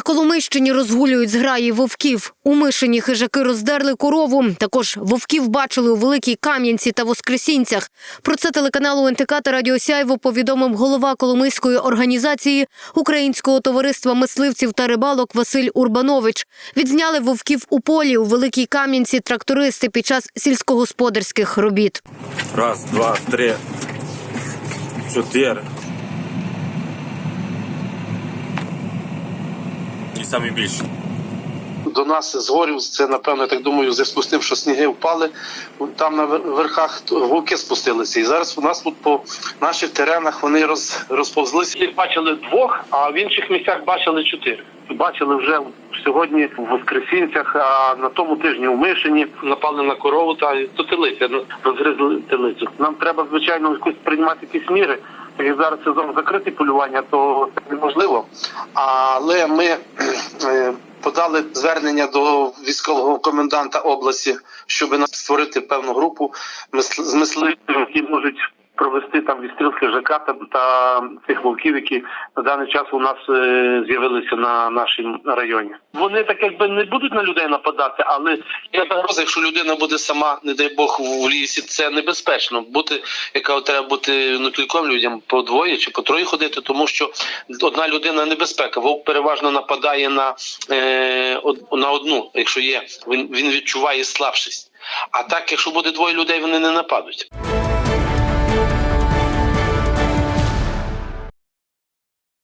На Коломийщині розгулюють зграї вовків. У Мишині хижаки роздерли корову. Також вовків бачили у Великій Кам'янці та Воскресінцях. Про це телеканалу НТК та Радіо Сяйво повідомив голова Коломийської організації Українського товариства мисливців та рибалок Василь Урбанович. Відзняли вовків у полі у Великій Кам'янці трактористи під час сільськогосподарських робіт. Раз, два, три, чотири. І самі більші. До нас з горів це напевно, я так думаю, в зв'язку з тим, що сніги впали. Там на вер- верхах вовки спустилися. І зараз у нас тут по наших теренах вони роз, розповзлися. Їх бачили двох, а в інших місцях бачили чотири. Бачили вже сьогодні в Воскресінцях, а на тому тижні у Мишині напали на корову та то телиця, ну, розгризли телицю. Нам треба, звичайно, якось приймати якісь міри. Як зараз сезон закритий полювання, то це неможливо. Але ми подали звернення до військового коменданта області, щоб створити певну групу мисл- мисливців. які можуть провести там відстріл хижака та, та цих вовків, які на даний час у нас е, з'явилися на нашому районі. Вони так якби не будуть на людей нападати, але Є загроза, якщо людина буде сама, не дай Бог, в лісі, це небезпечно. Бути, яка треба бути ну, кільком людям по двоє чи по троє ходити, тому що одна людина небезпека. Вовк переважно нападає на, е, на одну, якщо є, він, він відчуває слабшість. А так, якщо буде двоє людей, вони не нападуть.